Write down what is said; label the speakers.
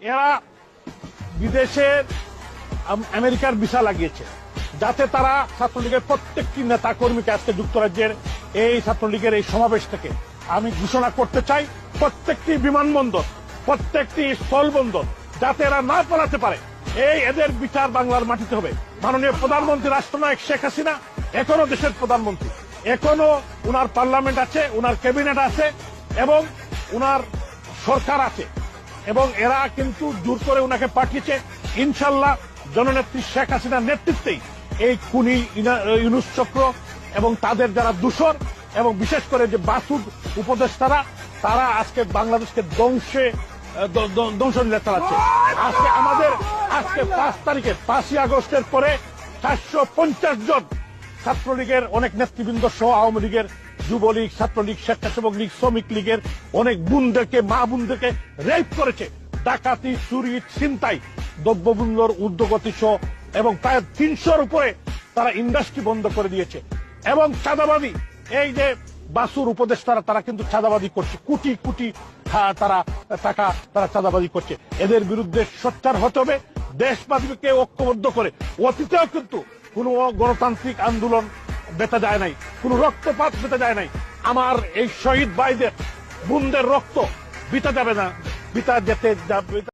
Speaker 1: এরা বিদেশের আমেরিকার ভিসা লাগিয়েছে। যাতে তারা ছাত্রলীগের প্রত্যেকটি নেতা কর্মীকে আজকে যুক্তরাজ্যের এই ছাত্রলীগের এই সমাবেশ থেকে আমি ঘোষণা করতে চাই, প্রত্যেকটি বিমানবন্দর, প্রত্যেকটি স্থলবন্দর, যাতে এরা না পালাতে পারে। এই এদের বিচার বাংলার মাটিতে হবে। মাননীয় প্রধানমন্ত্রী রাষ্ট্রনায়ক শেখ হাসিনা এখনও দেশের প্রধানমন্ত্রী। এখনও উনার পার্লামেন্ট আছে, উনার ক্যাবিনেট আছে এবং উনার সরকার আছে। এবং এরা কিন্তু জোর করে ওনাকে পাঠিয়েছে। ইনশাল্লাহ জননেত্রী শেখ হাসিনার নেতৃত্বেই এই খুনি ইউনুস চক্র এবং তাদের যারা দূষর এবং বিশেষ করে যে বাসুদ উপদেষ্টারা, তারা আজকে বাংলাদেশকে ধ্বংসে দ- ধ্বংসলীলা চালাচ্ছে। আজকে আমাদের, আজকে পাঁচ তারিখে, পাঁচই আগস্টের পরে চারশো পঞ্চাশ জন ছাত্রলীগের অনেক নেতৃবৃন্দ সহ আওয়ামী লীগের যুবলীগ, ছাত্রলীগ, স্বেচ্ছাসেবক লীগ, শ্রমিক লীগের অনেক বোনদেরকে, মা বোনদেরকে রেপ করেছে। ডাকাতি, চুরি, ছিনতাই, দ্রব্যমূল্যর ঊর্ধ্বগতি সহ এবং প্রায় তিনশোর উপরে তারা ইন্ডাস্ট্রি বন্ধ করে দিয়েছে। এবং চাঁদাবাদী এই যে বাসুর উপদেষ্টারা, তারা কিন্তু চাঁদাবাদী করছে। কোটি কোটি তারা, টাকা তারা চাঁদাবাদী করছে। এদের বিরুদ্ধে সোচ্চার হতে হবে। দেশবাদীকে ঐক্যবদ্ধ করে। অতীতেও কিন্তু কোনো গণতান্ত্রিক আন্দোলন বেতা যায় নাই, কোনো রক্তপাত বেতা যায় নাই। আমার এই শহীদ ভাইদের, বোনদের রক্ত বিতা যাবে না, বিতা যেতে যাবে